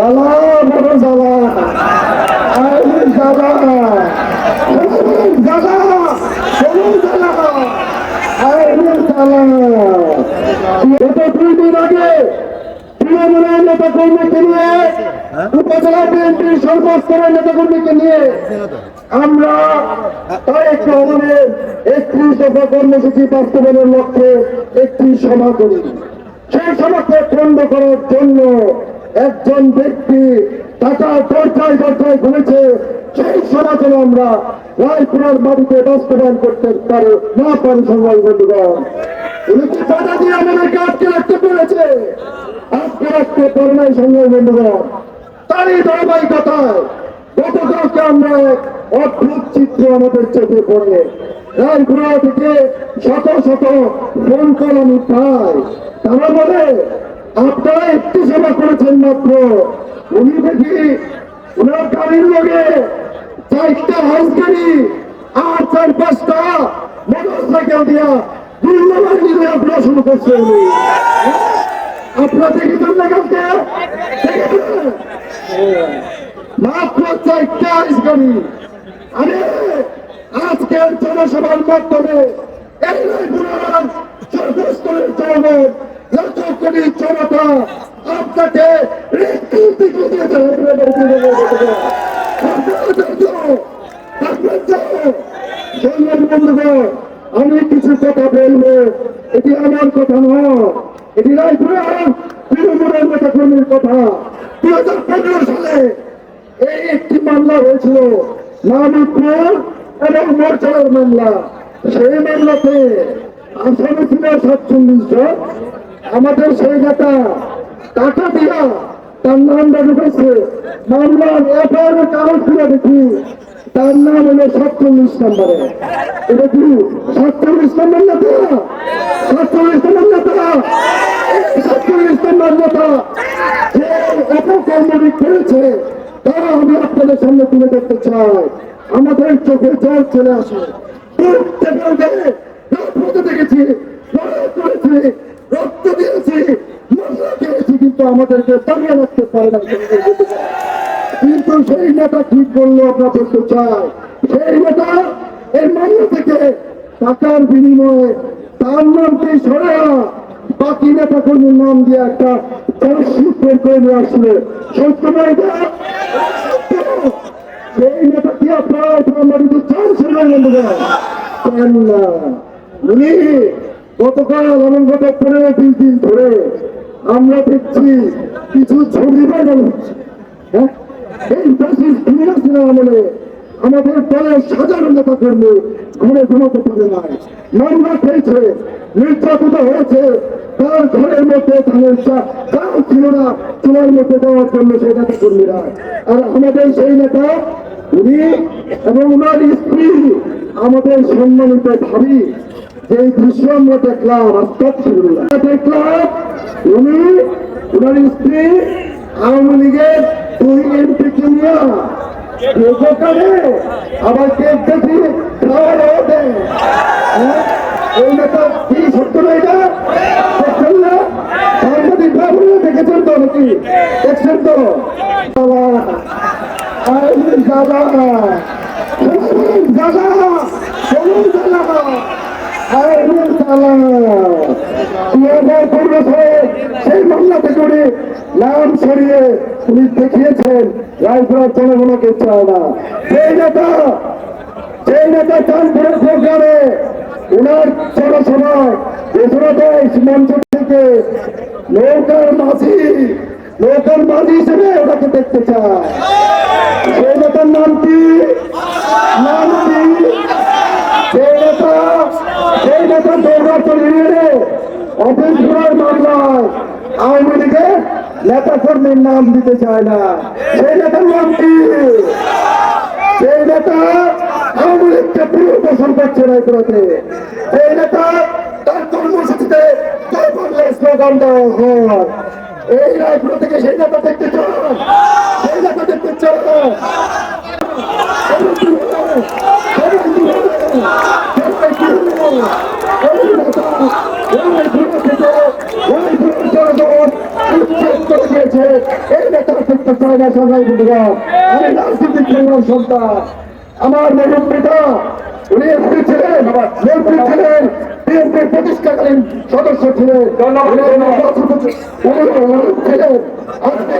জ্বালা বড় জ্বালা জ্বালা জ্বালা বড় জ্বালা গত দুই দিন আগে তৃণমূলের নেতা কর্মীকে নিয়ে, উপজেলা বিএনপির সর্বস্তরের নেতা কর্মীকে নিয়ে আমরা তারেক রহমানের একত্রিশ দফা কর্মসূচি বাস্তবায়নের লক্ষ্যে একটি সভা করি। সেই সভাকে পণ্ড করার জন্য একজন ব্যক্তি টাকা দরজায় দরজায় ঘুরেছে সেই আমরা মাটিতে বাস্তবায়ন করতে পারে না পারি সংগ্রাম বন্ধুগণ। এক অদ্ভুত চিত্র আমাদের চোখে পড়ে। রায়পুরা থেকে শত শত ফোন কল আমি পাই। তারা বলে আপনারা একটি সেবা করেছেন মাত্র। উনি দেখি ওনার গাড়ির লগে চারটা হাউস গাড়ি, আর চার পাঁচটা মোটর সাইকেল দিয়া জনসভার মাধ্যমে এই সর্বস্তরের লক্ষ কোটি জনতা আপনাকে আমি কিছু কথা বলব। এটি আমার কথা নয়। এটি রায়পুরার তৃণমূলের নেতা কর্মীর কথা। দুই হাজার পনেরো সালে এই একটি মামলা হয়েছিল। মাহমুদপুর এবং মোরচালার মামলা। সেই মামলাতে আসামি ছিল সাতচল্লিশ জন। আমাদের সেই নেতা, টাকা দিয়া তার নামটা ঢুকেছে মামলার এফআইআর কাগজ খুলে দেখি তার নাম হলো সাতচল্লিশ নম্বরে। এটা কি সাতচল্লিশ নম্বর নেতা? সাতচল্লিশ নম্বর নেতা? সাতচল্লিশ নম্বর নেতা। যে অপকর্মটি করেছে তারা আমি আপনাদের সামনে তুলে দেখতে চাই। আমাদের চোখে জল চলে আসে। দেখেছি রক্ত দিয়েছি মশলা খেয়েছি কিন্তু আমাদেরকে দাঁড়িয়ে রাখতে পারে না। কিন্তু সেই নেতা ঠিক করল আমরা বলতে চাই, সেই নেতা এই মামলা থেকে টাকার বিনিময়ে তার নামকে সরে বাকি নেতা কর্মীর নাম দিয়ে একটা বের করে নিয়ে আসলে। সত্য নয়। সেই নেতা কি আপনারা আপনার চান বন্ধুরা? চান না? উনি গতকাল এবং গত পনেরো বিশ দিন ধরে আমরা দেখছি কিছু ছবি হ্যাঁ? এই আমাদের হয়েছে। তার চা- ছিল না সেই নেতা আর আমাদের সেই উনি এবং ওনার স্ত্রী, আমাদের সম্মানিত ভাবি যে দৃশ্য আমরা দেখলাম। দেখলাম উনি ওনার স্ত্রী, আওয়ামী লীগের দুই এমপি কিনিয়া আবার কেক দেখি হ্যাঁ? এই না না? দেখেছেন দেখছেন তো? সেই মামলাতে করে নাম সরিয়ে উনি দেখিয়েছেন রায়পুরার জনগণকে চায় না সেই নেতা সেই নেতা চাঁদপুরের প্রোগ্রামে উনার জনসভায় এছাড়া দেশ মঞ্চ থেকে নৌকার মাঝি নৌকার মাঝি হিসেবে ওনাকে দেখতে চায় সেই নেতার নাম কি নাম কি সেই নেতা নেতা দৌড়াতে নিয়ে অফিস ঘোরার মামলায় আওয়ামী লীগের নেতা নাম দিতে চায় না। সেই নেতার নাম কি? সেই নেতা আওয়ামী লীগকে প্রিয় পোষণ করছে। রায়পুরাতে সেই নেতা তার কর্মসূচিতে স্লোগান দেওয়া হয়। এই রায়পুরা থেকে সেই নেতা দেখতে চান। সেই নেতা দেখতে চান। এই নেতা করতে চাই না সবাই বন্ধুরা। আমি রাজনৈতিক সংগ্রাম সন্তান। আমার পিতা উনি এসপি ছিলেন। মন্ত্রী ছিলেন বিএনপির প্রতিষ্ঠাকালীন সদস্য ছিলেন। ছিলেন। আজকে